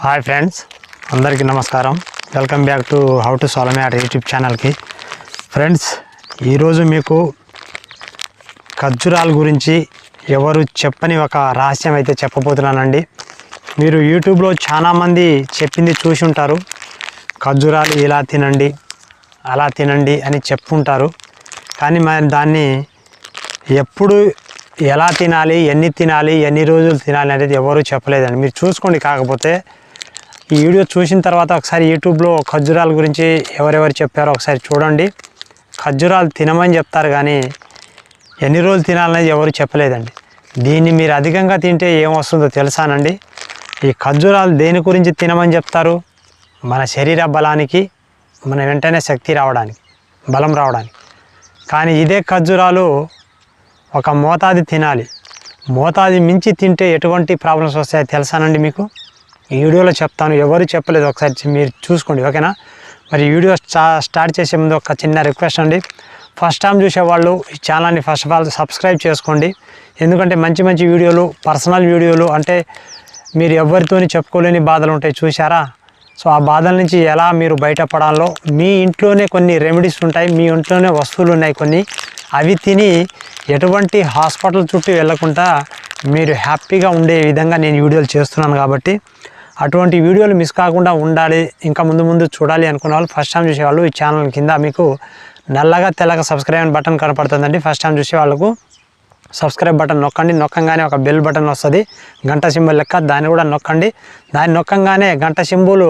Hi friends అందరికీ నమస్కారం. Welcome back to how to solve mat YouTube ఛానల్కి. Friends ఈరోజు మీకు ఖర్జూరాల గురించి ఎవరు చెప్పని ఒక రహస్యం అయితే చెప్పబోతున్నానండి. మీరు యూట్యూబ్లో చాలామంది చెప్పింది చూసి ఉంటారు. ఖర్జూరాలు ఇలా తినండి అలా తినండి అని చెప్పుంటారు. కానీ మరి దాన్ని ఎప్పుడు ఎలా తినాలి ఎన్ని తినాలి ఎన్ని రోజులు తినాలి అనేది ఎవరు చెప్పలేదండి. మీరు చూసుకోండి కాకపోతే ఈ వీడియో చూసిన తర్వాత ఒకసారి యూట్యూబ్లో ఖర్జూరాల గురించి ఎవరెవరు చెప్పారో ఒకసారి చూడండి. ఖర్జూరాలు తినమని చెప్తారు కానీ ఎన్ని రోజులు తినాలనేది ఎవరు చెప్పలేదండి. దీన్ని మీరు అధికంగా తింటే ఏమొస్తుందో తెలుసానండి ఈ ఖర్జూరాలు దేని గురించి తినమని చెప్తారు? మన శరీర బలానికి మన వెంటనే శక్తి రావడానికి బలం రావడానికి. కానీ ఇదే ఖర్జూరాలు ఒక మోతాది తినాలి. మోతాది మించి తింటే ఎటువంటి ప్రాబ్లమ్స్ వస్తాయో తెలుసానండి మీకు? ఈ వీడియోలో చెప్తాను. ఎవరు చెప్పలేదు ఒకసారి మీరు చూసుకోండి ఓకేనా? మరి వీడియో స్టార్ట్ చేసే ముందు ఒక చిన్న రిక్వెస్ట్ అండి. ఫస్ట్ టైం చూసేవాళ్ళు ఈ ఛానల్ని ఫస్ట్ ఆఫ్ ఆల్ సబ్స్క్రైబ్ చేసుకోండి. ఎందుకంటే మంచి మంచి వీడియోలు పర్సనల్ వీడియోలు అంటే మీరు ఎవరితోని చెప్పుకోలేని బాధలు ఉంటాయి చూసారా సో ఆ బాధల నుంచి ఎలా మీరు బయటపడాలో మీ ఇంట్లోనే కొన్ని రెమెడీస్ ఉంటాయి మీ ఇంట్లోనే వస్తువులు ఉన్నాయి కొన్ని. అవి తిని ఎటువంటి హాస్పిటల్ చుట్టూ వెళ్ళకుండా మీరు హ్యాపీగా ఉండే విధంగా నేను వీడియోలు చేస్తున్నాను కాబట్టి అటువంటి వీడియోలు మిస్ కాకుండా ఉండాలి ఇంకా ముందు ముందు చూడాలి అనుకున్న వాళ్ళు ఫస్ట్ టైం చూసేవాళ్ళు ఈ ఛానల్ కింద మీకు నల్లగా తెల్లగా సబ్స్క్రైబ్ బటన్ కనపడుతుందండి. ఫస్ట్ టైం చూసే వాళ్ళకు సబ్స్క్రైబ్ బటన్ నొక్కండి. నొక్కంగానే ఒక బెల్ బటన్ వస్తుంది. గంట సింబల్ లెక్క దాన్ని కూడా నొక్కండి. దాన్ని నొక్కంగానే గంట సింబులు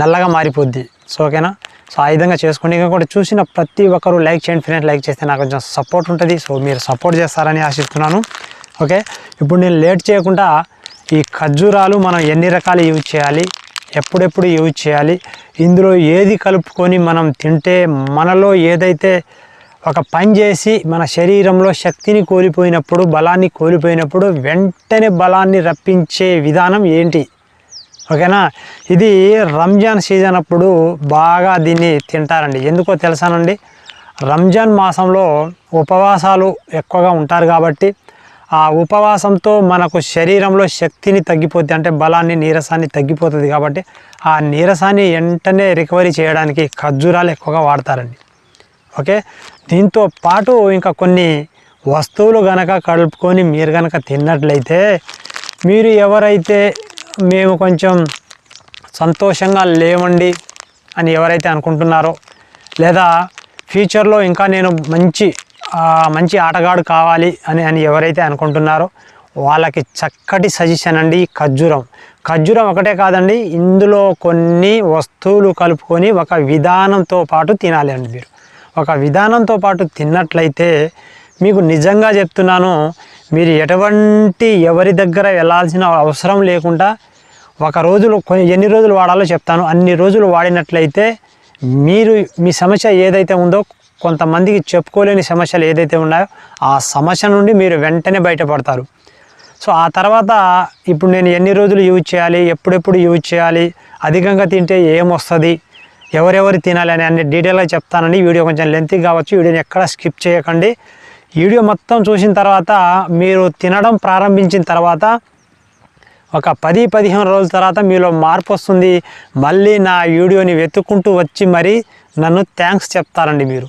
నల్లగా మారిపోద్ది. సో ఓకేనా సో ఆ విధంగా చేసుకోండి ఇంకా కూడా చూసిన ప్రతి ఒక్కరు లైక్ చేయండి. ఫ్రెండ్స్ లైక్ చేస్తే నాకు కొంచెం సపోర్ట్ ఉంటుంది. సో మీరు సపోర్ట్ చేస్తారని ఆశిస్తున్నాను. ఓకే ఇప్పుడు నేను లేట్ చేయకుండా ఈ ఖర్జూరాలు మనం ఎన్ని రకాలు యూజ్ చేయాలి? ఎప్పుడెప్పుడు యూజ్ చేయాలి? ఇందులో ఏది కలుపుకొని మనం తింటే మనలో ఏదైతే ఒక పని చేసి మన శరీరంలో శక్తిని కోల్పోయినప్పుడు బలాన్ని కోల్పోయినప్పుడు వెంటనే బలాన్ని రప్పించే విధానం ఏంటి? ఓకేనా? ఇది రంజాన్ సీజన్ అప్పుడు బాగా దీన్ని తింటారండి. ఎందుకో తెలుసానండి? రంజాన్ మాసంలో ఉపవాసాలు ఎక్కువగా ఉంటారు కాబట్టి ఆ ఉపవాసంతో మనకు శరీరంలో శక్తిని తగ్గిపోద్ది అంటే బలాన్ని నీరసాన్ని తగ్గిపోతుంది కాబట్టి ఆ నీరసాన్ని వెంటనే రికవరీ చేయడానికి ఖర్జూరాలు ఎక్కువగా వాడతారండి. ఓకే? దీంతో పాటు ఇంకా కొన్ని వస్తువులు గనక కలుపుకొని మీరు గనక తిన్నట్లయితే మీరు ఎవరైతే మేము కొంచెం సంతోషంగా లేవండి అని ఎవరైతే అనుకుంటున్నారో లేదా ఫ్యూచర్లో ఇంకా నేను మంచి మంచి ఆటగాడు కావాలి అని అని ఎవరైతే అనుకుంటున్నారో వాళ్ళకి చక్కటి సజెషన్ అండి ఖర్జూరం. ఖర్జూరం ఒకటే కాదండి ఇందులో కొన్ని వస్తువులు కలుపుకొని ఒక విధానంతో పాటు తినాలి అండి మీరు. ఒక విధానంతో పాటు తిన్నట్లయితే మీకు నిజంగా చెప్తున్నాను మీరు ఎటువంటి ఎవరి దగ్గర వెళ్ళాల్సిన అవసరం లేకుండా ఒక రోజులు కొన్ని ఎన్ని రోజులు వాడాలో చెప్తాను. అన్ని రోజులు వాడినట్లయితే మీరు మీ సమస్య ఏదైతే ఉందో కొంతమందికి చెప్పుకోలేని సమస్యలు ఏదైతే ఉన్నాయో ఆ సమస్య నుండి మీరు వెంటనే బయటపడతారు. సో ఆ తర్వాత ఇప్పుడు నేను ఎన్ని రోజులు యూజ్ చేయాలి ఎప్పుడెప్పుడు యూజ్ చేయాలి అధికంగా తింటే ఏమొస్తుంది ఎవరెవరు తినాలి అని అన్ని డీటెయిల్గా చెప్తానండి వీడియో కొంచెం లెంతీ కావచ్చు. వీడియోని ఎక్కడ స్కిప్ చేయకండి. వీడియో మొత్తం చూసిన తర్వాత మీరు తినడం ప్రారంభించిన తర్వాత ఒక పది పదిహేను రోజుల తర్వాత మీలో మార్పు వస్తుంది. మళ్ళీ నా వీడియోని వెతుక్కుంటూ వచ్చి మరీ నన్ను థ్యాంక్స్ చెప్తారండి మీరు.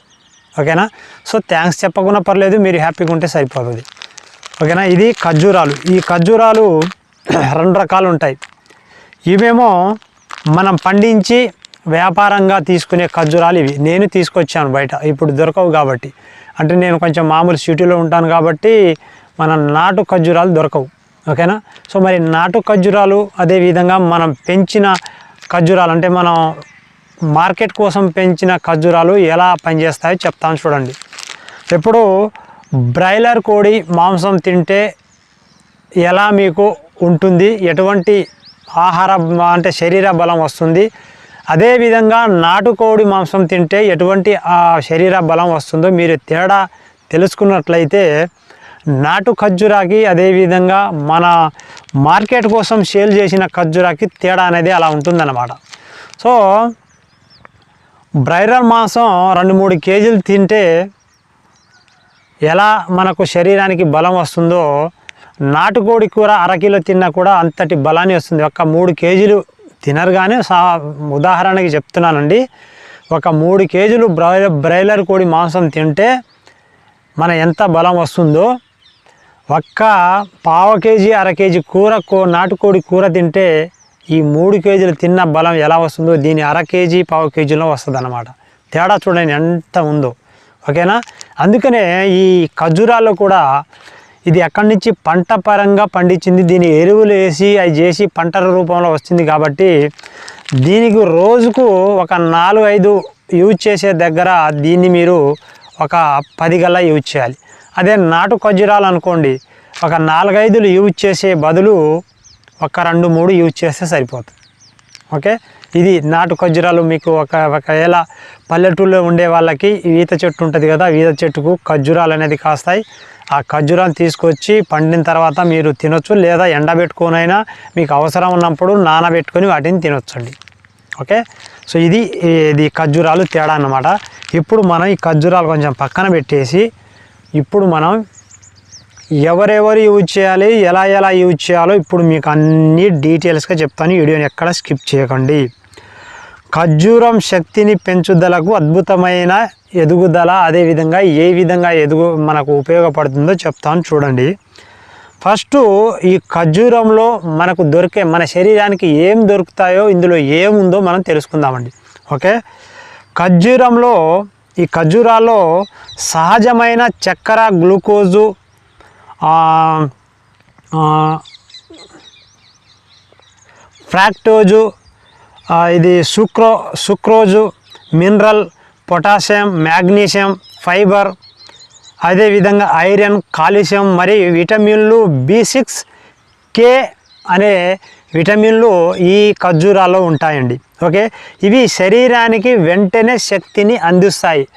ఓకేనా? సో థ్యాంక్స్ చెప్పకుండా పర్లేదు మీరు హ్యాపీగా ఉంటే సరిపోతుంది. ఓకేనా? ఇది ఖర్జూరాలు. ఈ ఖర్జూరాలు రెండు రకాలు ఉంటాయి. ఇవేమో మనం పండించి వ్యాపారంగా తీసుకునే ఖర్జూరాలు ఇవి. నేను తీసుకొచ్చాను బయట. ఇప్పుడు దొరకవు కాబట్టి. అంటే నేను కొంచెం మామూలు సిటీలో ఉంటాను కాబట్టి మన నాటు ఖర్జూరాలు దొరకవు. ఓకేనా? సో మరి నాటు ఖర్జూరాలు అదేవిధంగా మనం పెంచిన ఖర్జూరాలు అంటే మనం మార్కెట్ కోసం పెంచిన ఖర్జూరాలు ఎలా పనిచేస్తాయో చెప్తాను చూడండి. ఇప్పుడు బ్రాయిలర్ కోడి మాంసం తింటే ఎలా మీకు ఉంటుంది? ఎటువంటి ఆహార అంటే శరీర బలం వస్తుంది? అదేవిధంగా నాటుకోడి మాంసం తింటే ఎటువంటి శరీర బలం వస్తుందో మీరు తేడా తెలుసుకున్నట్లయితే నాటు ఖర్జురాకి అదేవిధంగా మన మార్కెట్ కోసం సేల్ చేసిన ఖర్జురాకి తేడా అనేది అలా ఉంటుందన్నమాట. సో బ్రైలర్ మాంసం రెండు మూడు కేజీలు తింటే ఎలా మనకు శరీరానికి బలం వస్తుందో నాటుకోడి కూర అరకిలో తిన్నా కూడా అంతటి బలాన్ని వస్తుంది. ఒక్క మూడు కేజీలు తినరుగానే సా ఉదాహరణకి చెప్తున్నానండి. ఒక మూడు కేజీలు బ్రాయిలర్ బ్రాయిలర్ కోడి మాంసం తింటే మన ఎంత బలం వస్తుందో ఒక్క పావు కేజీ అర కేజీ కూర కో నాటుకోడి కూర తింటే ఈ మూడు కేజీలు తిన్న బలం ఎలా వస్తుందో దీని అర కేజీ పావు కేజీలో వస్తుంది అనమాట తేడా చూడండి ఎంత ఉందో. ఓకేనా? అందుకనే ఈ ఖర్జూరాల్లో కూడా ఇది ఎక్కడి నుంచి పంట పరంగా పండించింది దీని ఎరువులు వేసి అవి చేసి పంట రూపంలో వస్తుంది కాబట్టి దీనికి రోజుకు ఒక నాలుగు ఐదు యూజ్ చేసే దగ్గర దీన్ని మీరు ఒక పది గల్లా యూజ్ చేయాలి. అదే నాటు ఖజురాలు అనుకోండి ఒక నాలుగైదులు యూజ్ చేసే బదులు ఒక రెండు మూడు యూజ్ చేస్తే సరిపోతుంది. ఓకే? ఇది నాటు ఖర్జూరాలు మీకు ఒక ఒకవేళ పల్లెటూళ్ళలో ఉండే వాళ్ళకి ఈత చెట్టు ఉంటుంది కదా ఈత చెట్టుకు ఖర్జూరాలు అనేది కాస్తాయి. ఆ ఖర్జూరాలు తీసుకొచ్చి పండిన తర్వాత మీరు తినొచ్చు లేదా ఎండబెట్టుకొనైనా మీకు అవసరం ఉన్నప్పుడు నానబెట్టుకొని వాటిని తినొచ్చండి. ఓకే? సో ఇది ఇది ఖర్జూరాలు తేడా అన్నమాట. ఇప్పుడు మనం ఈ ఖర్జూరాలు కొంచెం పక్కన పెట్టేసి ఇప్పుడు మనం ఎవరెవరు యూజ్ చేయాలి ఎలా ఎలా యూజ్ చేయాలో ఇప్పుడు మీకు అన్ని డీటెయిల్స్గా చెప్తాను. వీడియోని ఎక్కడ స్కిప్ చేయకండి. ఖర్జూరం శక్తిని పెంచుదలకు అద్భుతమైన ఎదుగుదల అదేవిధంగా ఏ విధంగా ఎదుగు మనకు ఉపయోగపడుతుందో చెప్తాను చూడండి. ఫస్ట్ ఈ ఖర్జూరంలో మనకు దొరికే మన శరీరానికి ఏం దొరుకుతాయో ఇందులో ఏముందో మనం తెలుసుకుందామండి. ఓకే? ఖర్జూరంలో ఈ ఖర్జూరాల్లో సహజమైన చక్కెర గ్లూకోజు ఫ్రాక్టోజు ఇది సుక్రో sucrose mineral potassium magnesium fibre అదేవిధంగా ఐరన్ కాల్షియం మరియు విటమిన్లు బి సిక్స్ కే అనే విటమిన్లు ఈ ఖర్జూరాలో ఉంటాయండి. ఓకే? ఇవి శరీరానికి వెంటనే శక్తిని అందిస్తాయి.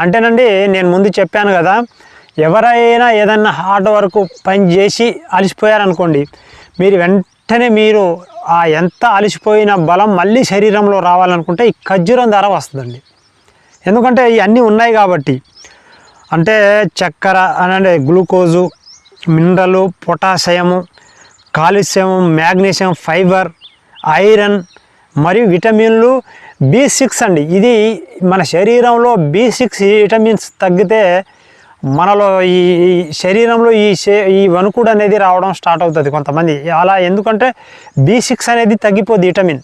అంటేనండి నేను ముందు చెప్పాను కదా ఎవరైనా ఏదన్నా హార్డ్ వర్క్ పని చేసి అలసిపోయారనుకోండి మీరు వెంటనే మీరు ఆ ఎంత అలసిపోయిన బలం మళ్ళీ శరీరంలో రావాలనుకుంటే ఈ ఖర్జూరం ద్వారా వస్తుందండి. ఎందుకంటే ఇవన్నీ ఉన్నాయి కాబట్టి. అంటే చక్కెర అంటే glucose mineral potassium calcium magnesium fibre iron మరియు విటమిన్లు బి సిక్స్ అండి. ఇది మన శరీరంలో బి సిక్స్ విటమిన్స్ తగ్గితే మనలో ఈ ఈ శరీరంలో ఈ ఈ వణుకుడు అనేది రావడం స్టార్ట్ అవుతుంది కొంతమంది. అలా ఎందుకంటే బి సిక్స్ అనేది తగ్గిపోద్ది విటమిన్.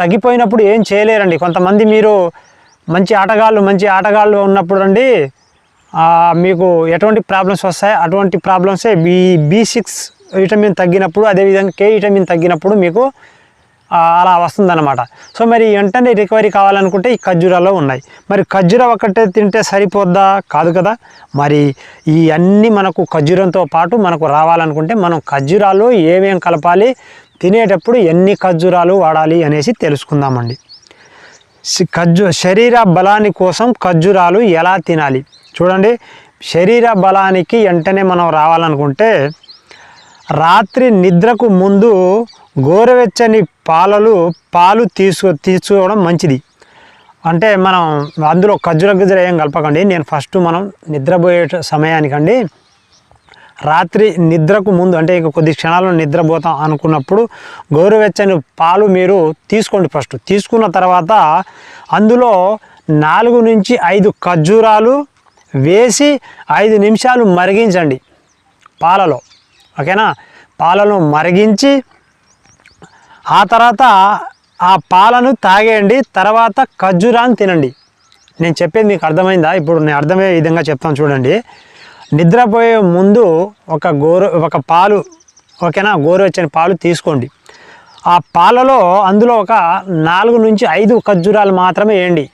తగ్గిపోయినప్పుడు ఏం చేయలేరండి. కొంతమంది మీరు మంచి ఆటగాళ్ళు మంచి ఆటగాళ్ళు ఉన్నప్పుడు అండి మీకు ఎటువంటి ప్రాబ్లమ్స్ వస్తాయి? అటువంటి ప్రాబ్లమ్సే బి బి సిక్స్ విటమిన్ తగ్గినప్పుడు అదేవిధంగా కే విటమిన్ తగ్గినప్పుడు మీకు అలా వస్తుందన్నమాట. సో మరి వెంటనే రికవరీ కావాలనుకుంటే ఈ ఖర్జూరాలో ఉన్నాయి. మరి ఖర్జూర ఒకటే తింటే సరిపోద్దా? కాదు కదా. మరి ఈ అన్నీ మనకు ఖర్జూరంతో పాటు మనకు రావాలనుకుంటే మనం ఖర్జూరాలు ఏమేం కలపాలి తినేటప్పుడు ఎన్ని ఖర్జూరాలు వాడాలి అనేసి తెలుసుకుందామండి. సి- శరీర బలాని కోసం ఖర్జూరాలు ఎలా తినాలి? చూడండి. శరీర బలానికి వెంటనే మనం రావాలనుకుంటే రాత్రి నిద్రకు ముందు గోరువెచ్చని పాలలు పాలు తీసు తీసుకోవడం మంచిది. అంటే మనం అందులో ఖర్జూర గిజ్జర ఏం కలపకండి. నేను ఫస్ట్ మనం నిద్రపోయే సమయానికండి. రాత్రి నిద్రకు ముందు అంటే ఇక కొద్ది క్షణాల్లో నిద్రపోతాం అనుకున్నప్పుడు గోరువెచ్చని పాలు మీరు తీసుకోండి ఫస్ట్. తీసుకున్న తర్వాత అందులో నాలుగు నుంచి ఐదు ఖర్జూరాలు వేసి ఐదు నిమిషాలు మరిగించండి పాలలో. ఓకేనా? పాలను మరిగించి ఆ తర్వాత ఆ పాలను తాగేయండి తర్వాత ఖర్జూరాన్ని తినండి. నేను చెప్పేది మీకు అర్థమైందా? ఇప్పుడు నేను అర్థమయ్యే విధంగా చెప్తాను చూడండి. నిద్రపోయే ముందు ఒక గోరు ఒక పాలు ఓకేనా? గోరువెచ్చని పాలు తీసుకోండి. ఆ పాలలో అందులో ఒక నాలుగు నుంచి ఐదు ఖర్జూరాలు మాత్రమే వేయండి.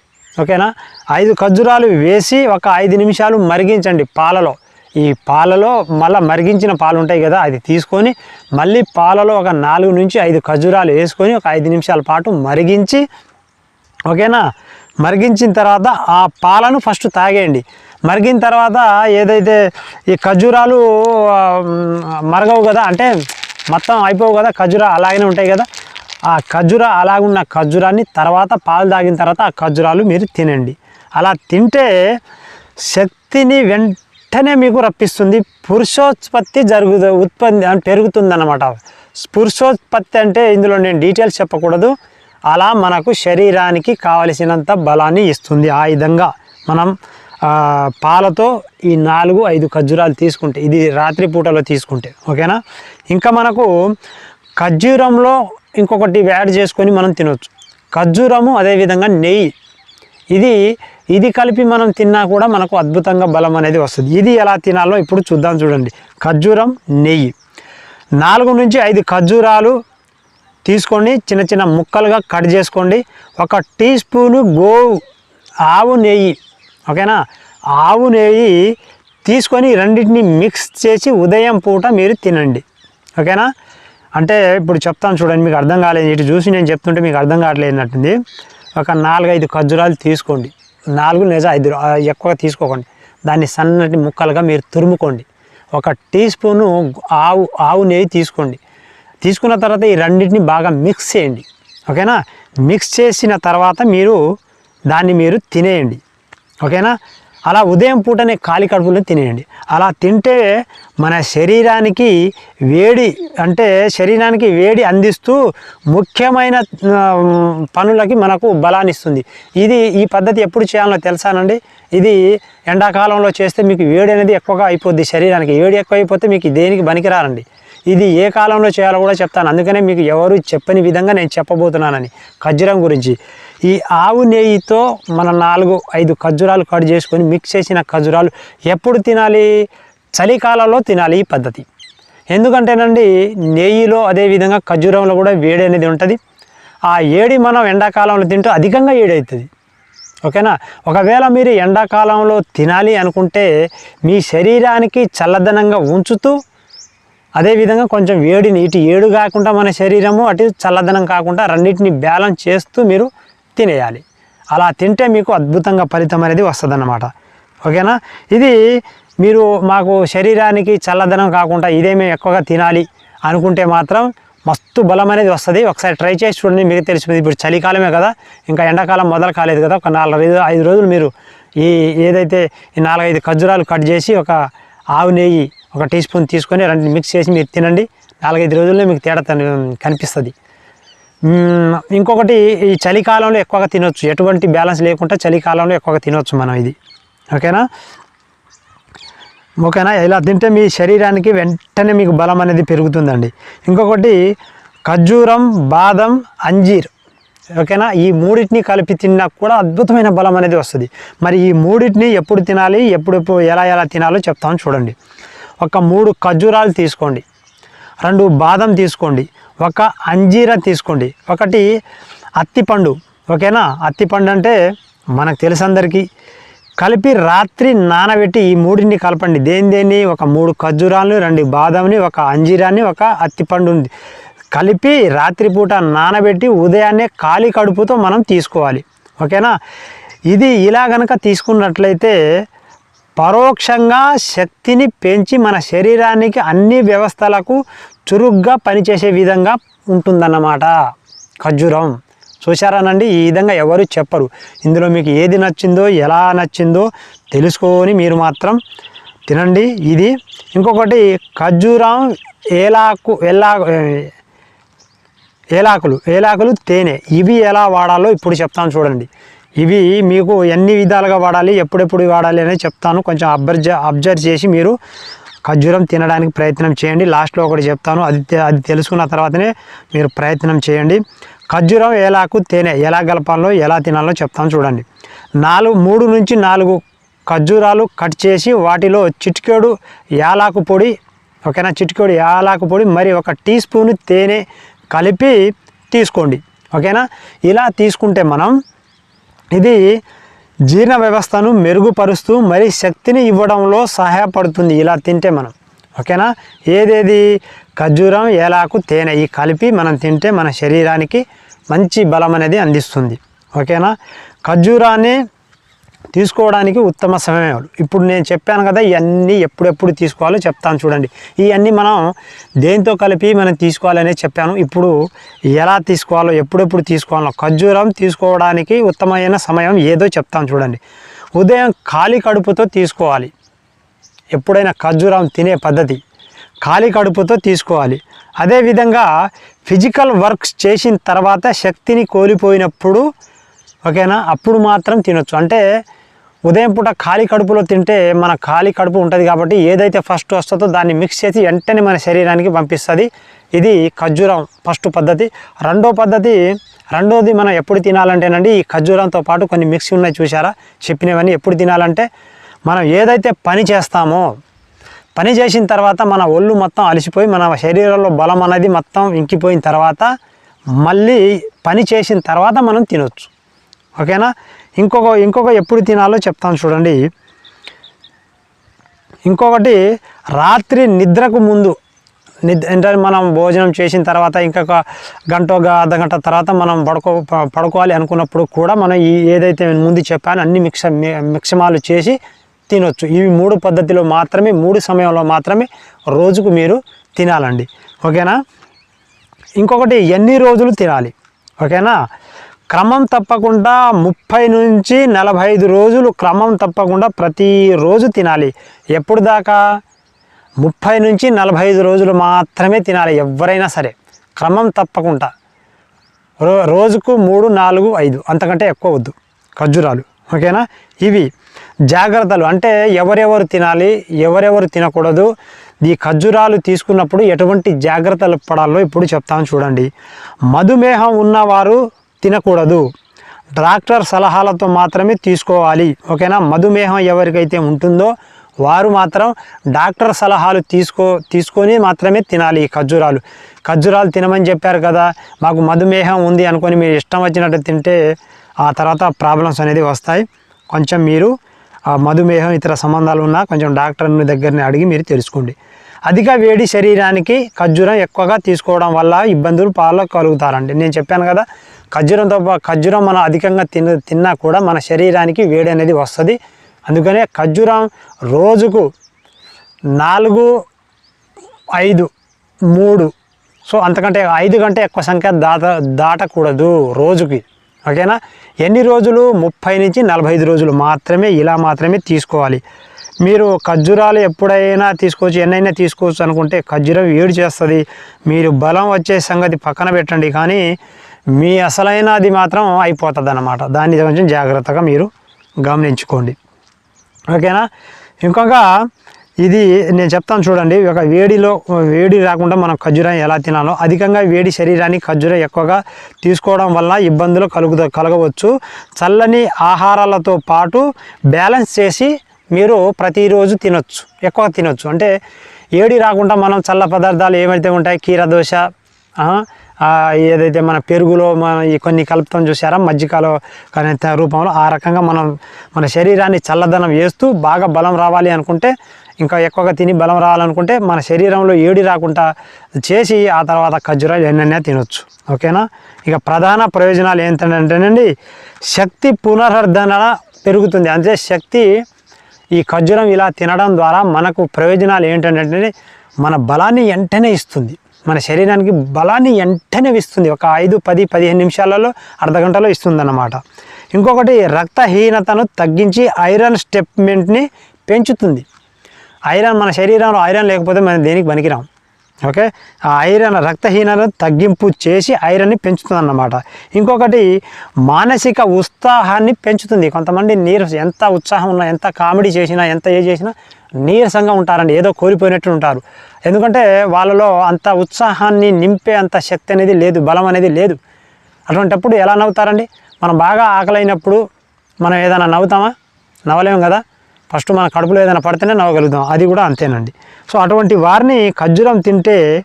ఓకేనా? ఐదు ఖర్జూరాలు వేసి ఒక ఐదు నిమిషాలు మరిగించండి పాలలో. ఈ పాలలో మళ్ళీ మరిగించిన పాలు ఉంటాయి కదా అది తీసుకొని మళ్ళీ పాలలో ఒక నాలుగు నుంచి ఐదు ఖర్జూరాలు వేసుకొని ఒక ఐదు నిమిషాల పాటు మరిగించి ఓకేనా? మరిగించిన తర్వాత ఆ పాలను ఫస్ట్ తాగేయండి. మరిగిన తర్వాత ఏదైతే ఈ ఖర్జూరాలు మరగవు కదా అంటే మొత్తం అయిపోవు కదా ఖర్జూరా అలాగనే ఉంటాయి కదా ఆ ఖర్జూర అలాగున్న ఖర్జూరాన్ని తర్వాత పాలు తాగిన తర్వాత ఆ ఖర్జూరాలు మీరు తినండి. అలా తింటే శక్తిని వెంటనే మీకు రప్పిస్తుంది. పురుషోత్పత్తి జరుగుతుంది ఉత్పత్తి అని పెరుగుతుంది అన్నమాట అంటే ఇందులో నేను డీటెయిల్స్ చెప్పకూడదు. అలా మనకు శరీరానికి కావలసినంత బలాన్ని ఇస్తుంది ఆ విధంగా. మనం పాలతో ఈ నాలుగు ఐదు ఖర్జూరాలు తీసుకుంటే ఇది రాత్రి పూటలో తీసుకుంటే ఓకేనా? ఇంకా మనకు ఖర్జూరంలో ఇంకొకటి యాడ్ చేసుకొని మనం తినొచ్చు. ఖర్జూరము అదేవిధంగా నెయ్యి. ఇది ఇది కలిపి మనం తిన్నా కూడా మనకు అద్భుతంగా బలం అనేది వస్తుంది. ఇది ఎలా తినాలో ఇప్పుడు చూద్దాం చూడండి. ఖర్జూరం నెయ్యి. నాలుగు నుంచి ఐదు ఖర్జూరాలు తీసుకొని చిన్న చిన్న ముక్కలుగా కట్ చేసుకోండి. ఒక టీ స్పూను గోవు ఆవు నెయ్యి. ఓకేనా? ఆవు నెయ్యి తీసుకొని రెండింటిని మిక్స్ చేసి ఉదయం పూట మీరు తినండి. ఓకేనా? అంటే ఇప్పుడు చెప్తాను చూడండి మీకు అర్థం కాలేదు. ఇటు చూసి నేను చెప్తుంటే మీకు అర్థం కావట్లేదు అన్నట్టుంది ఒక నాలుగైదు ఖర్జూరాలు తీసుకోండి. నాలుగు లేదా ఐదు ఎక్కువ ఎక్కువగా తీసుకోకండి. దాన్ని సన్నటి ముక్కలుగా మీరు తురుముకోండి. ఒక టీ స్పూను ఆవు ఆవు నెయ్యి తీసుకోండి. తీసుకున్న తర్వాత ఈ రెండింటిని బాగా మిక్స్ చేయండి. ఓకేనా? మిక్స్ చేసిన తర్వాత మీరు దాన్ని మీరు తినేయండి. ఓకేనా? అలా ఉదయం పూటనే ఖాళీ కడుపులో తినేయండి. అలా తింటే మన శరీరానికి వేడి అంటే శరీరానికి వేడి అందిస్తూ ముఖ్యమైన పనులకి మనకు బలాన్ని ఇస్తుంది. ఇది ఈ పద్ధతి ఎప్పుడు చేయాలో తెలుసానండి ఇది ఎండాకాలంలో చేస్తే మీకు వేడి అనేది ఎక్కువగా అయిపోద్ది శరీరానికి. వేడి ఎక్కువ అయిపోతే మీకు దేనికి పనికిరారండి? ఇది ఏ కాలంలో చేయాలో కూడా చెప్తాను. అందుకనే మీకు ఎవరు చెప్పని విధంగా నేను చెప్పబోతున్నానని. ఖర్జూరం గురించి. ఈ ఆవు నెయ్యితో మన నాలుగు ఐదు ఖర్జూరాలు కట్ చేసుకొని మిక్స్ చేసిన ఖర్జూరాలు ఎప్పుడు తినాలి? చలికాలంలో తినాలి ఈ పద్ధతి. ఎందుకంటేనండి నెయ్యిలో అదేవిధంగా ఖర్జూరంలో కూడా వేడి అనేది ఉంటుంది. ఆ ఏడి మనం ఎండాకాలంలో తింటూ అధికంగా ఏడి అవుతుంది. ఓకేనా? ఒకవేళ మీరు ఎండాకాలంలో తినాలి అనుకుంటే మీ శరీరానికి చల్లదనంగా ఉంచుతూ అదేవిధంగా కొంచెం వేడిని ఇటు ఏడు కాకుండా మన శరీరము అటు చల్లదనం కాకుండా రెండింటిని బ్యాలెన్స్ చేస్తూ మీరు తినేయాలి. అలా తింటే మీకు అద్భుతంగా ఫలితం అనేది వస్తుందన్నమాట. ఓకేనా? ఇది మీరు మాకు శరీరానికి చల్లదనం కాకుండా ఇదేమే ఎక్కువగా తినాలి అనుకుంటే మాత్రం మస్తు బలం అనేది వస్తుంది. ఒకసారి ట్రై చేసి చూడండి మీకు తెలిసిపోయింది ఇప్పుడు చలికాలమే కదా ఇంకా ఎండాకాలం మొదలు కాలేదు కదా ఒక నాలుగు ఐదు రోజులు మీరు ఈ ఏదైతే ఈ నాలుగైదు ఖర్జూరాలు కట్ చేసి ఒక ఆవు నెయ్యి ఒక టీ స్పూన్ తీసుకొని రెండు మిక్స్ చేసి మీరు తినండి. నాలుగైదు రోజుల్లో మీకు తేడా కనిపిస్తుంది. ఇంకొకటి ఈ చలికాలంలో ఎక్కువగా తినొచ్చు. ఎటువంటి బ్యాలెన్స్ లేకుండా చలికాలంలో ఎక్కువగా తినొచ్చు మనం ఇది. ఓకేనా? ఓకేనా? ఇలా తింటే మీ శరీరానికి వెంటనే మీకు బలం అనేది పెరుగుతుందండి. ఇంకొకటి ఖర్జూరం బాదం అంజీర్. ఓకేనా? ఈ మూడింటిని కలిపి తిన్నా కూడా అద్భుతమైన బలం అనేది వస్తుంది. మరి ఈ మూడింటిని ఎప్పుడు తినాలి ఎప్పుడెప్పుడు ఎలా ఎలా తినాలో చెప్తాను చూడండి. ఒక మూడు ఖర్జూరాలు తీసుకోండి. రెండు బాదం తీసుకోండి. ఒక అంజీర తీసుకోండి. ఒకటి అత్తిపండు. ఓకేనా? అత్తిపండు అంటే మనకు తెలుసు అందరికీ కలిపి రాత్రి నానబెట్టి ఈ మూడింటిని కలపండి. దేని దేన్ని? ఒక మూడు ఖర్జూరాలను రెండు బాదంని ఒక అంజీరాన్ని ఒక అత్తిపండు ఉంది కలిపి రాత్రిపూట నానబెట్టి ఉదయాన్నే ఖాళీ కడుపుతో మనం తీసుకోవాలి. ఓకేనా? ఇది ఇలా గనక తీసుకున్నట్లయితే పరోక్షంగా శక్తిని పెంచి మన శరీరానికి అన్ని వ్యవస్థలకు చురుగ్గా పనిచేసే విధంగా ఉంటుందన్నమాట. ఖర్జూరం. చూశారానండి ఈ విధంగా ఎవరు చెప్పరు. ఇందులో మీకు ఏది నచ్చిందో ఎలా నచ్చిందో తెలుసుకొని మీరు మాత్రం తినండి. ఇది ఇంకొకటి ఖర్జూరం ఏలాకు ఎలా ఏలాకులు ఏలాకులు తేనె. ఇవి ఎలా వాడాలో ఇప్పుడు చెప్తాను చూడండి. ఇవి మీకు ఎన్ని విధాలుగా వాడాలి ఎప్పుడెప్పుడు వాడాలి అనేది చెప్తాను. కొంచెం అబ్జర్వ్ అబ్జర్వ్ చేసి మీరు ఖర్జూరం తినడానికి ప్రయత్నం చేయండి. లాస్ట్లో ఒకటి చెప్తాను. అది అది తెలుసుకున్న తర్వాతనే మీరు ప్రయత్నం చేయండి. ఖర్జూరం ఏలాకు తేనె ఎలా గలపాలో ఎలా తినాలో చెప్తాను చూడండి. నాలుగు మూడు నుంచి నాలుగు ఖర్జూరాలు కట్ చేసి వాటిలో చిటికేడు యాలాకు పొడి ఓకేనా? చిటికేడు యాలాకు పొడి మరి ఒక టీ స్పూన్ తేనె కలిపి తీసుకోండి. ఓకేనా? ఇలా తీసుకుంటే మనం ఇది జీర్ణ వ్యవస్థను మెరుగుపరుస్తూ మరి శక్తిని ఇవ్వడంలో సహాయపడుతుంది. ఇలా తింటే మనం. ఓకేనా? ఏదేది? ఖర్జూరం ఏలాకు తేనె ఈ కలిపి మనం తింటే మన శరీరానికి మంచి బలం అనేది అందిస్తుంది. ఓకేనా? ఖర్జూరాన్ని తీసుకోవడానికి ఉత్తమ సమయాలు ఇప్పుడు నేను చెప్పాను కదా ఇవన్నీ ఎప్పుడెప్పుడు తీసుకోవాలో చెప్తాను చూడండి. ఇవన్నీ మనం దేంతో కలిపి మనం తీసుకోవాలనే చెప్పాను. ఇప్పుడు ఎలా తీసుకోవాలో ఎప్పుడెప్పుడు తీసుకోవాలో ఖర్జూరం తీసుకోవడానికి ఉత్తమమైన సమయం ఏదో చెప్తాను చూడండి. ఉదయం ఖాళీ కడుపుతో తీసుకోవాలి. ఎప్పుడైనా ఖర్జూరం తినే పద్ధతి. ఖాళీ కడుపుతో తీసుకోవాలి. అదేవిధంగా ఫిజికల్ వర్క్స్ చేసిన తర్వాత శక్తిని కోల్పోయినప్పుడు ఓకేనా? అప్పుడు మాత్రం తినొచ్చు. అంటే ఉదయం పూట ఖాళీ కడుపులో తింటే మన ఖాళీ కడుపు ఉంటుంది కాబట్టి ఏదైతే ఫస్ట్ వస్తుందో దాన్ని మిక్స్ చేసి వెంటనే మన శరీరానికి పంపిస్తుంది. ఇది ఖర్జూరం ఫస్ట్ పద్ధతి. రెండో పద్ధతి రెండోది మనం ఎప్పుడు తినాలంటేనండి ఈ ఖర్జూరంతో పాటు కొన్ని మిక్స్ ఉన్నాయి చూసారా చెప్పినవన్నీ ఎప్పుడు తినాలంటే మనం ఏదైతే పని చేస్తామో పని చేసిన తర్వాత మన ఒళ్ళు మొత్తం అలసిపోయి మన శరీరంలో బలం అనేది మొత్తం ఇంకిపోయిన తర్వాత మళ్ళీ పని చేసిన తర్వాత మనం తినొచ్చు. ఓకేనా? ఇంకొక ఇంకొక ఎప్పుడు తినాలో చెప్తాను చూడండి. ఇంకొకటి రాత్రి నిద్రకు ముందు నిద్ర అంటే మనం భోజనం చేసిన తర్వాత ఇంకొక గంట ఒక అర్ధ గంట తర్వాత మనం పడుకో పడుకోవాలి అనుకున్నప్పుడు కూడా మనం ఈ ఏదైతే నేను ముందు చెప్పానో అన్ని మిక్స మి- మిక్సమాలు చేసి తినొచ్చు. ఇవి మూడు పద్ధతిలో మాత్రమే మూడు సమయంలో మాత్రమే రోజుకు మీరు తినాలండి. ఓకేనా? ఇంకొకటి ఎన్ని రోజులు తినాలి? ఓకేనా? క్రమం తప్పకుండా ముప్పై నుంచి నలభై ఐదు రోజులు క్రమం తప్పకుండా ప్రతిరోజు తినాలి. ఎప్పుడు దాకా? ముప్పై నుంచి నలభై ఐదు రోజులు మాత్రమే తినాలి ఎవరైనా సరే. క్రమం తప్పకుండా. రో రోజుకు మూడు నాలుగు ఐదు అంతకంటే ఎక్కువ వద్దు. ఖర్జూరాలు. ఓకేనా? ఇవి జాగ్రత్తలు. అంటే ఎవరెవరు తినాలి ఎవరెవరు తినకూడదు ఈ ఖర్జూరాలు తీసుకున్నప్పుడు ఎటువంటి జాగ్రత్తలు పడాలో ఇప్పుడు చెప్తాను చూడండి. మధుమేహం ఉన్నవారు తినకూడదు. డాక్టర్ సలహాలతో మాత్రమే తీసుకోవాలి. ఓకేనా? మధుమేహం ఎవరికైతే ఉంటుందో వారు మాత్రం డాక్టర్ సలహాలు తీసుకో తీసుకొని మాత్రమే తినాలి ఈ ఖర్జూరాలు. ఖర్జూరాలు తినమని చెప్పారు కదా మాకు మధుమేహం ఉంది అనుకొని మీరు ఇష్టం వచ్చినట్టు తింటే ఆ తర్వాత ప్రాబ్లమ్స్ అనేది వస్తాయి. కొంచెం మీరు మధుమేహం ఇతర సంబంధాలు ఉన్నా కొంచెం డాక్టర్ దగ్గరని అడిగి మీరు తెలుసుకోండి. అధిక వేడి శరీరానికి ఖర్జూరం ఎక్కువగా తీసుకోవడం వల్ల ఇబ్బందులు పాలు కలుగుతారండి నేను చెప్పాను కదా ఖర్జూరంతో పా- ఖర్జూరం మనం అధికంగా తిన్న తిన్నా కూడా మన శరీరానికి వేడి అనేది వస్తుంది. అందుకనే ఖర్జూరం రోజుకు నాలుగు ఐదు మూడు సో అంతకంటే ఐదు కంటే ఎక్కువ సంఖ్య దాట దాటకూడదు రోజుకి. ఓకేనా? ఎన్ని రోజులు? ముప్పై నుంచి నలభై ఐదు రోజులు మాత్రమే ఇలా మాత్రమే తీసుకోవాలి. మీరు ఖర్జూరాలు ఎప్పుడైనా తీసుకోవచ్చు ఎన్నైనా తీసుకోవచ్చు అనుకుంటే ఖర్జూరం వేడి చేస్తుంది మీరు బలం వచ్చే సంగతి పక్కన పెట్టండి కానీ మీ అసలైనది మాత్రం అయిపోతుంది అన్నమాట దాన్ని కొంచెం జాగ్రత్తగా మీరు గమనించుకోండి. ఓకేనా? ఇంకొక ఇది నేను చెప్తాను చూడండి. ఒక వేడిలో వేడి రాకుండా మనం ఖర్జూరం ఎలా తినాలో. అధికంగా వేడి శరీరాన్ని ఖర్జూరం ఎక్కువగా తీసుకోవడం వల్ల ఇబ్బందులు కలుగు కలగవచ్చు. చల్లని ఆహారాలతో పాటు బ్యాలెన్స్ చేసి మీరు ప్రతిరోజు తినొచ్చు ఎక్కువ తినొచ్చు. అంటే ఏడి రాకుండా మనం చల్ల పదార్థాలు ఏమైతే ఉంటాయి కీర దోశ ఏదైతే మన పెరుగులో మన ఈ కొన్ని కలుపుతాం చూసారా మజ్జిగలో కానీ రూపంలో ఆ రకంగా మనం మన శరీరాన్ని చల్లదనం వేస్తూ బాగా బలం రావాలి అనుకుంటే ఇంకా ఎక్కువగా తిని బలం రావాలనుకుంటే మన శరీరంలో ఏడి రాకుండా చేసి ఆ తర్వాత ఖర్జూరాలు ఎన్నైనా తినొచ్చు. ఓకేనా? ఇక ప్రధాన ప్రయోజనాలు ఏంటంటేనండి శక్తి పునరుద్ధరణ పెరుగుతుంది. అంటే శక్తి ఈ ఖర్జూరం ఇలా తినడం ద్వారా మనకు ప్రయోజనాలు ఏంటంటే మన బలాన్ని వెంటనే ఇస్తుంది. మన శరీరానికి బలాన్ని వెంటనే ఇస్తుంది. ఒక ఐదు పది పదిహేను నిమిషాలలో అర్ధ గంటలో ఇస్తుందన్నమాట. ఇంకొకటి రక్తహీనతను తగ్గించి ఐరన్ స్టెప్మెంట్ని పెంచుతుంది. ఐరన్ మన శరీరంలో ఐరన్ లేకపోతే మనం దేనికి పనికిరాం. ఓకే? ఆ ఐరన్ రక్తహీనను తగ్గింపు చేసి ఐరన్ని పెంచుతుంది అన్నమాట ఇంకొకటి మానసిక ఉత్సాహాన్ని పెంచుతుంది. కొంతమంది నీరస ఎంత ఉత్సాహం ఉన్నా ఎంత కామెడీ చేసినా ఎంత ఏ చేసినా నీరసంగా ఉంటారండి. ఏదో కోల్పోయినట్టు ఉంటారు. ఎందుకంటే వాళ్ళలో అంత ఉత్సాహాన్ని నింపే అంత శక్తి అనేది లేదు బలం అనేది లేదు. అటువంటిప్పుడు ఎలా నవ్వుతారండి? మనం బాగా ఆకలైనప్పుడు మనం ఏదైనా నవ్వుతామా? నవ్వలేము కదా? ఫస్ట్ మన కడుపులో ఏదైనా పడితేనే నవ్వగలుగుతాం. అది కూడా అంతేనండి. సో అటువంటి వారిని ఖర్జూరం తింటే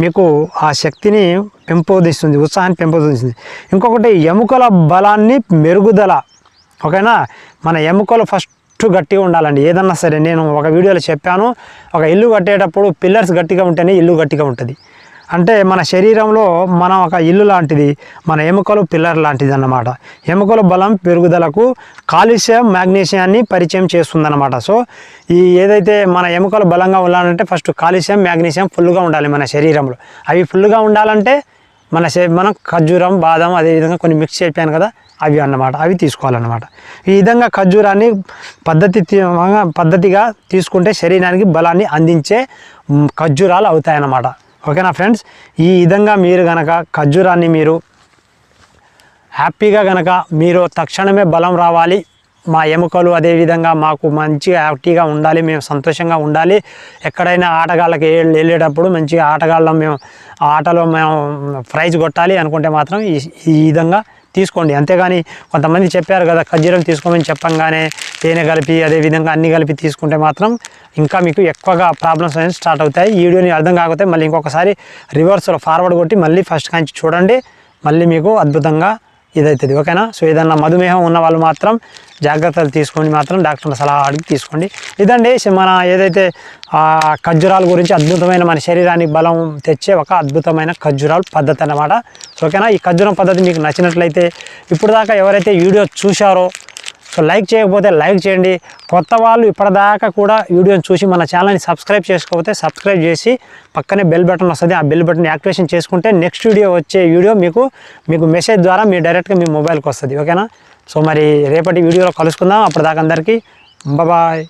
మీకు ఆ శక్తిని పెంపొందిస్తుంది ఉత్సాహాన్ని పెంపొందిస్తుంది. ఇంకొకటి ఎముకల బలాన్ని మెరుగుదల. ఓకేనా? మన ఎముకలు ఫస్ట్ గట్టిగా ఉండాలండి. ఏదన్నా సరే నేను ఒక వీడియోలో చెప్పాను. ఒక ఇల్లు కట్టేటప్పుడు పిల్లర్స్ గట్టిగా ఉంటేనే ఇల్లు గట్టిగా ఉంటుంది. అంటే మన శరీరంలో మనం ఒక ఇల్లు లాంటిది మన ఎముకలు పిల్లర్ లాంటిది అన్నమాట ఎముకల బలం పెరుగుదలకు కాల్షియం మ్యాగ్నీషియాన్ని పరిచయం చేస్తుందన్నమాట. సో ఈ ఏదైతే మన ఎముకలు బలంగా ఉండాలంటే ఫస్ట్ కాల్షియం మ్యాగ్నీషియం ఫుల్గా ఉండాలి మన శరీరంలో. అవి ఫుల్గా ఉండాలంటే మన మనం ఖర్జూరం బాదం అదేవిధంగా కొన్ని మిక్స్ చెప్పాను కదా అవి అన్నమాట. అవి తీసుకోవాలన్నమాట. ఈ విధంగా ఖర్జూరాన్ని పద్ధతి తీ- పద్ధతిగా తీసుకుంటే శరీరానికి బలాన్ని అందించే ఖర్జూరాలు అవుతాయన్నమాట. ఓకేనా ఫ్రెండ్స్? ఈ విధంగా మీరు గనక ఖర్జూరాన్ని మీరు హ్యాపీగా గనక మీరు తక్షణమే బలం రావాలి. మా ఎముకలు అదేవిధంగా మాకు మంచిగా యాక్టివ్గా ఉండాలి. మేము సంతోషంగా ఉండాలి. ఎక్కడైనా ఆటగాళ్ళకి వెళ్ళేటప్పుడు మంచిగా ఆటగాళ్ళం మేము ఆటలో మేము ప్రైజ్ కొట్టాలి అనుకుంటే మాత్రం ఈ ఈ విధంగా తీసుకోండి. అంతేగాని కొంతమంది చెప్పారు కదా ఖర్జూరం తీసుకోమని చెప్పంగానే తేనె కలిపి అదేవిధంగా అన్ని కలిపి తీసుకుంటే మాత్రం ఇంకా మీకు ఎక్కువగా ప్రాబ్లమ్స్ అనేది స్టార్ట్ అవుతాయి. ఈ వీడియోని అర్థం కాకపోతే మళ్ళీ ఇంకొకసారి రివర్స్లో ఫార్వర్డ్ కొట్టి మళ్ళీ ఫస్ట్ కాంచి చూడండి. మళ్ళీ మీకు అద్భుతంగా ఇదవుతుంది ఓకేనా? సో ఏదన్నా మధుమేహం ఉన్న వాళ్ళు మాత్రం జాగ్రత్తలు తీసుకొని మాత్రం డాక్టర్ల సలహా అడిగి తీసుకోండి. ఇదండి మన ఏదైతే ఆ గురించి అద్భుతమైన మన శరీరానికి బలం తెచ్చే ఒక అద్భుతమైన ఖర్జూరాలు పద్ధతి అన్నమాట. ఓకేనా? ఈ ఖర్జూరం పద్ధతి మీకు నచ్చినట్లయితే ఇప్పుడు దాకా ఎవరైతే వీడియో చూశారో సో లైక్ చేయకపోతే లైక్ చేయండి. కొత్త వాళ్ళు ఇప్పటిదాకా కూడా వీడియోని చూసి మన ఛానల్ని సబ్స్క్రైబ్ చేసుకోకపోతే సబ్స్క్రైబ్ చేసి పక్కనే బెల్ బటన్ వస్తుంది. ఆ బెల్ బటన్ యాక్టివేషన్ చేసుకుంటే నెక్స్ట్ వీడియో వచ్చే వీడియో మీకు మీకు మెసేజ్ ద్వారా మీ డైరెక్ట్గా మీ మొబైల్కి వస్తుంది. ఓకేనా? సో మరి రేపటి వీడియోలో కలుసుకుందాం. అప్పటిదాకా అందరికీ బాయ్